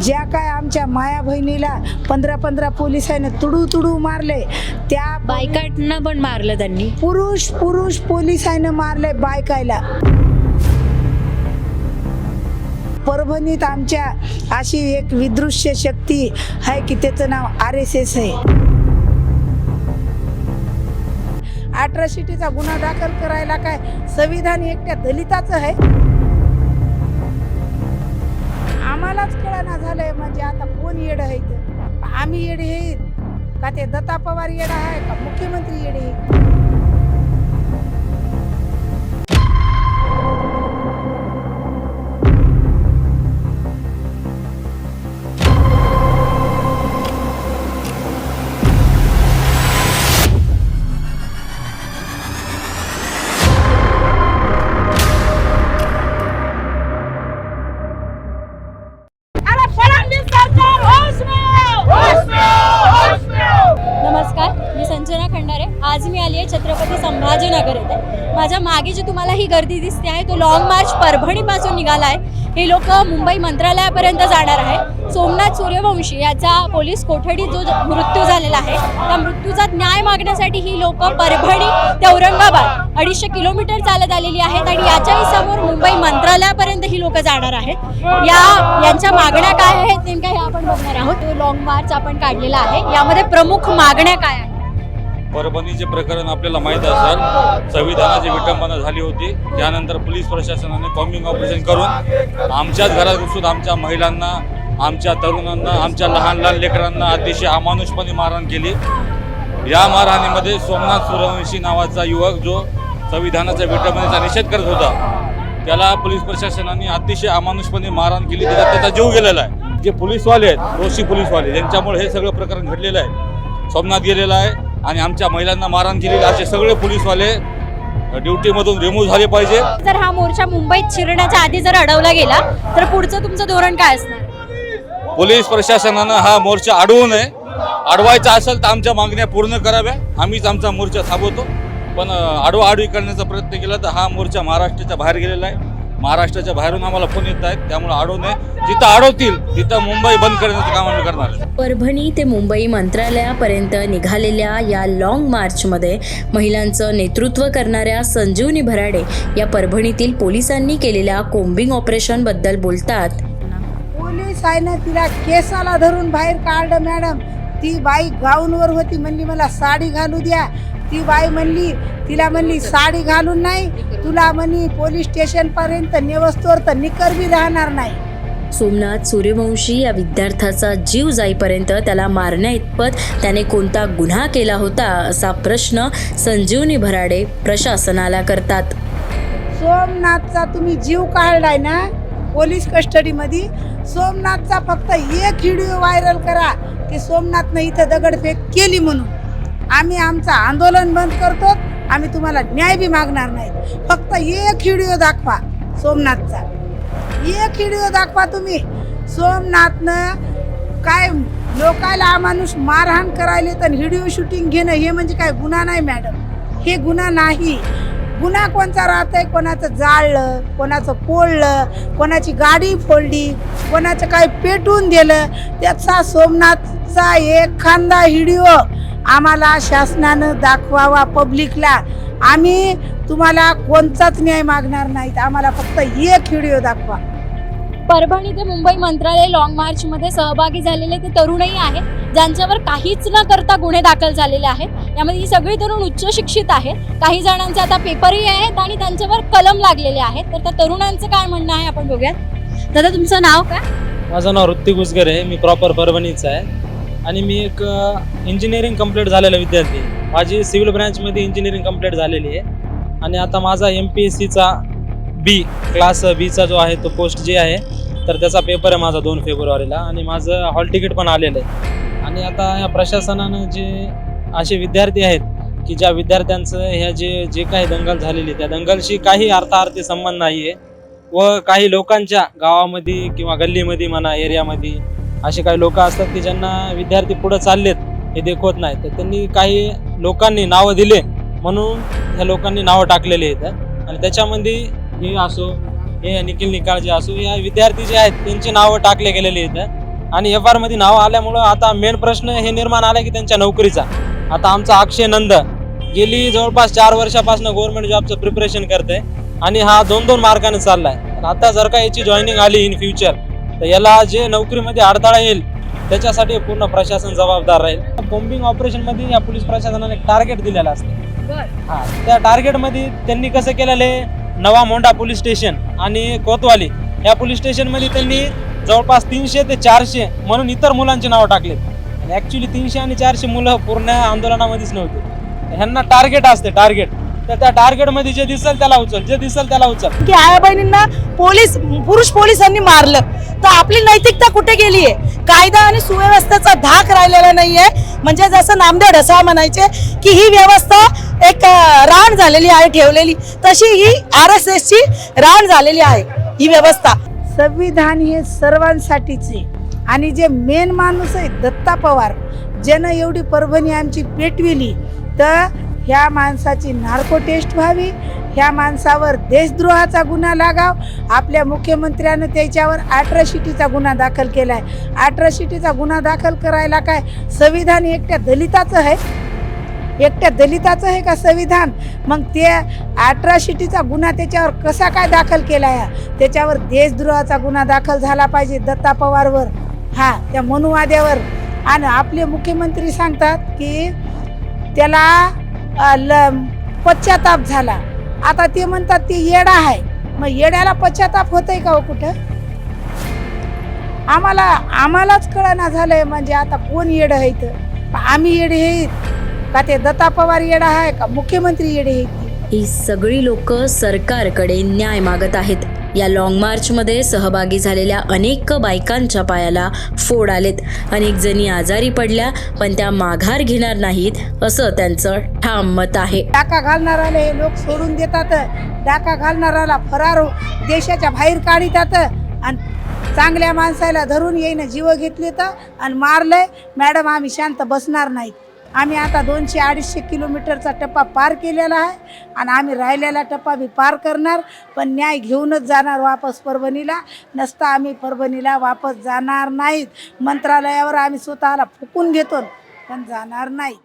ज्या काय आमच्या माया बहिणीला पंधरा पंधरा पोलिसांनी तुडू तुडू मारले त्या बायकांना पण मारलं त्यांनी. पुरुष पुरुष पोलिसांनी मारले बायकायला. परभणीत आमच्या अशी एक विदृश्य शक्ती आहे की त्याचं नाव आर एस एस आहे. अट्रॉसिटीचा गुन्हा दाखल करायला काय संविधान एकट्या दलिताचं आहे? ना झालंय म्हणजे आता कोण येड आहे आम्ही येडे आहेत. का ते दत्ता पवार येडा आहे का मुख्यमंत्री येडे आज मी आली आहे छत्रपती संभाजीनगर येथे माझ्या मागे जी तुम्हाला ही गर्दी दिसते आहे तो लॉंग मार्च परभणीपासून निघाला आहे. हे लोक मुंबई मंत्रालयापर्यंत जाणार आहे. सोमनाथ सूर्यवंशी याचा पोलीस कोठडीत जो मृत्यू झालेला आहे त्या मृत्यूचा न्याय मागण्यासाठी ही लोक परभणी ते औरंगाबाद अडीचशे किलोमीटर चालत आलेली आहेत आणि याच्याही समोर मुंबई मंत्रालयापर्यंत ही लोक जाणार आहेत. या यांच्या मागण्या काय आहेत नेमक्या हे आपण बघणार आहोत. लॉंग मार्च आपण काढलेला आहे. यामध्ये प्रमुख मागण्या काय आहेत? परभणीचे प्रकरण आपल्याला माहीत असेल संविधानाची विटंबना झाली होती. त्यानंतर पोलीस प्रशासनाने कॉम्बिंग ऑपरेशन करून आमच्याच घरात घुसून आमच्या महिलांना आमच्या तरुणांना आमच्या लहान लहान लेकरांना अतिशय अमानुषपणे मारहाण केली. या मारहाणीमध्ये सोमनाथ सूर्यवंशी नावाचा युवक जो संविधानाच्या विटंबनेचा निषेध करत होता त्याला पोलीस प्रशासनाने अतिशय अमानुषपणे मारहाण केली. त्याचा त्याचा जीव गेलेला आहे. जे पोलीसवाले आहेत दोषी पोलीसवाले ज्यांच्यामुळे हे सगळं प्रकरण घडलेलं आहे सोमनाथ गेलेला आहे. आणि आमच्या महिलांना मारहाण केलेली असे सगळे पोलीसवाले ड्युटीमधून रिमूव्ह झाले पाहिजे. जर हा मोर्चा मुंबईत शिरण्याच्या आधी जर अडवला गेला तर पुढचं तुमचं धोरण काय असणार? पोलीस प्रशासनानं हा मोर्चा अडवू नये. अडवायचा असेल तर आमच्या मागण्या पूर्ण कराव्या. आम्हीच आमचा मोर्चा थांबवतो. पण आडवा आडवी करण्याचा प्रयत्न केला तर हा मोर्चा महाराष्ट्राच्या बाहेर गेलेला आहे. महाराष्ट्राच्या बाहेरून आम्हाला फोन येत आहेत. त्यामुळे अडवू नये जिथं अडवतील तिथं मुंबई बंद करण्याचं काम आम्ही करणार परभणी ते मुंबई मंत्रालयापर्यंत निघालेल्या या लाँग मार्चमध्ये महिलांचं नेतृत्व करणाऱ्या संजीवनी भराडे या परभणीतील पोलिसांनी केलेल्या कोम्बिंग ऑपरेशनबद्दल बोलतात. पोलीस आहे ना तिला केसाला धरून बाहेर काढलं मॅडम ती बाई गाऊनवर होती म्हणली मला साडी घालू द्या. ती बाई म्हणली तिला म्हणली साडी घालून नाही तुला म्हणली पोलीस स्टेशन पर्यंत नेवस्तोर तर निकर बी राहणार नाही. सोमनाथ सूर्यवंशी या विद्यार्थ्याचा जीव जाईपर्यंत त्याला मारण्या इतपत त्याने कोणता गुन्हा केला होता असा प्रश्न संजीवनी भराडे प्रशासनाला करतात. सोमनाथचा तुम्ही जीव काढलाय ना पोलीस कस्टडीमध्ये सोमनाथचा फक्त एक व्हिडिओ व्हायरल करा की सोमनाथनं इथं दगडफेक केली म्हणून. आम्ही आमचं आंदोलन बंद करतो आम्ही तुम्हाला न्याय बी मागणार नाही फक्त एक व्हिडिओ दाखवा सोमनाथचा. एक व्हिडिओ दाखवा तुम्ही. सोमनाथनं काय लोकायला माणूस मारहाण करायले तर व्हिडिओ शूटिंग घेणं हे म्हणजे काय गुन्हा नाही मॅडम. हे गुन्हा नाही. गुन्हा कोणचा राहतंय कोणाचं जाळलं कोणाचं पोळलं कोणाची गाडी फोडली कोणाचं काय पेटून दिलं त्याचा सोमनाथचा एखादा व्हिडिओ आम्हाला शासनानं दाखवावा पब्लिकला आम्ही तुम्हाला कोणताच न्याय मागणार नाहीत. आम्हाला फक्त एक व्हिडिओ दाखवा. परभणी ते मुंबई मंत्रालय लॉंग मार्चमध्ये सहभागी झालेले ते तरुणही आहेत ज्यांच्यावर काहीच न करता गुन्हे दाखल झालेले आहेत. यामध्ये ही सगळी तरुण उच्च शिक्षित आहेत. काही जणांचे आता पेपरही आहेत आणि त्यांच्यावर कलम लागलेले आहेत. तर त्या तरुणांचं काय म्हणणं आहे आपण बघूयात. दादा तुमचं नाव काय? माझं नाव ऋत्विक उसगर आहे. मी प्रॉपर परभणीचा आहे. आणि मी एक इंजिनिअरिंग कंप्लीट झालेला विद्यार्थी माझी सिव्हिल ब्रँचमध्ये इंजिनिअरिंग कंप्लीट झालेली आहे. आणि आता माझा एम पी एस सीचा बी क्लास बीचा जो आहे तो पोस्ट जे आहे. तर त्याचा पेपर आहे माझा दोन फेब्रुवारीला आणि माझं हॉल तिकीट पण आलेलं आहे. आणि आता या प्रशासनानं जे असे विद्यार्थी आहेत की ज्या विद्यार्थ्यांचं ह्या जे जे काही दंगल झालेली त्या दंगलशी काही अर्थार्थी संबंध नाही आहे व काही लोकांच्या गावामध्ये किंवा गल्लीमध्ये म्हणा एरियामध्ये असे काही लोक असतात की ज्यांना विद्यार्थी पुढं चाललेत हे देखवत नाही. तर त्यांनी काही लोकांनी नावं दिले म्हणून ह्या लोकांनी नावं टाकलेली आहेत. आणि त्याच्यामध्ये हे असो हे निखिल निकाळ जे असो या विद्यार्थी जे आहेत त्यांची नावं टाकले गेलेली आहेत. आणि एफ आरमध्ये नाव आल्यामुळं आता मेन प्रश्न हे निर्माण आला की त्यांच्या नोकरीचा. आता आमचा अक्षय नंद गेली जवळपास चार वर्षापासून गव्हर्नमेंट जॉबचं प्रिपरेशन करते आणि हा दोन दोन मार्गाने चाललाय. आता जर का याची जॉईनिंग आली इन फ्युचर तर याला जे नोकरीमध्ये अडथळा येईल त्याच्यासाठी पूर्ण प्रशासन जबाबदार राहील. बॉम्बिंग ऑपरेशनमध्ये या पोलीस प्रशासनाने टार्गेट दिलेलं असतं. हा त्या टार्गेटमध्ये त्यांनी कसं केलेलं आहे? नवा मोंडा पोलीस स्टेशन आणि कोतवाली या पोलीस स्टेशनमध्ये त्यांनी जवळपास तीनशे ते चारशे म्हणून इतर मुलांचे नाव टाकले आणि ॲक्च्युली तीनशे आणि चारशे मुलं पूर्ण आंदोलनामध्येच नव्हते ह्यांना टार्गेट असते टार्गेट तर त्या टार्गेटमध्ये जे दिसेल त्याला उचल जे दिसेल त्याला उचल. की आया बहिणींना पोलीस पुरुष पोलिसांनी मारलं. तर आपली नैतिकता कुठे गेली आहे कायदा आणि सुव्यवस्थेचा धाक राहिलेला नाहीये. म्हणजे जसं नामदेव ढसाळ म्हणायचे की ही व्यवस्था एक अं, रान झालेली आहे ठेवलेली. तशी ही आर एस एसची रान झालेली आहे ही व्यवस्था. संविधान हे सर्वांसाठीच. आहे आणि जे मेन माणूस आहे दत्ता पवार ज्यानं एवढी परभणी आमची पेटविली तर ह्या माणसाची नार्को टेस्ट व्हावी ह्या माणसावर देशद्रोहाचा गुन्हा लागाव आपल्या मुख्यमंत्र्यानं त्याच्यावर अॅट्रॉसिटीचा गुन्हा दाखल केला आहे अॅट्रॉसिटीचा गुन्हा दाखल करायला काय संविधान एकट्या दलिताचं आहे? एकट्या दलिताचं आहे का संविधान? मग ते अॅट्रॉसिटीचा गुन्हा त्याच्यावर कसा काय दाखल केला आहे त्याच्यावर देशद्रोहाचा गुन्हा दाखल झाला पाहिजे दत्ता पवारवर. हा त्या मनुवाद्यावर आणि आपले मुख्यमंत्री सांगतात की त्याला ल पश्चाताप झाला. आता ते म्हणतात ते येडा आहे. मग येड्याला पश्चाताप होतंय का हो कुठं? आम्हाला आम्हालाच कळना झालंय म्हणजे आता कोण येडं आहे इथं? आम्ही येडे आहेत का ते दत्ता पवार येडा आहे का मुख्यमंत्री येडे आहेत? ही सगळी लोक सरकारकडे न्याय मागत आहेत. या लाँग मार्चमध्ये सहभागी झालेल्या अनेक बायकांच्या पायाला फोड आलेत. अनेक जणी आजारी पडल्या पण त्या माघार घेणार नाहीत असं त्यांचं ठाम मत आहे. डाका घालणाराले हे लोक सोडून देतात. डाका घालणाराला फरार देशाच्या बाहेर काढितात. आणि चांगल्या माणसाला धरून येईन जीव घेतले तर आणि मारलंय. मॅडम आम्ही शांत बसणार नाहीत. आम्ही आता दोनशे अडीचशे किलोमीटरचा टप्पा पार केलेला आहे आणि आम्ही राहिलेला टप्पा बी पार करणार. पण न्याय घेऊनच जाणार वापस परभणीला. नसता आम्ही परभणीला वापस जाणार नाहीत. मंत्रालयावर आम्ही स्वतःला फुकून घेतो पण जाणार नाही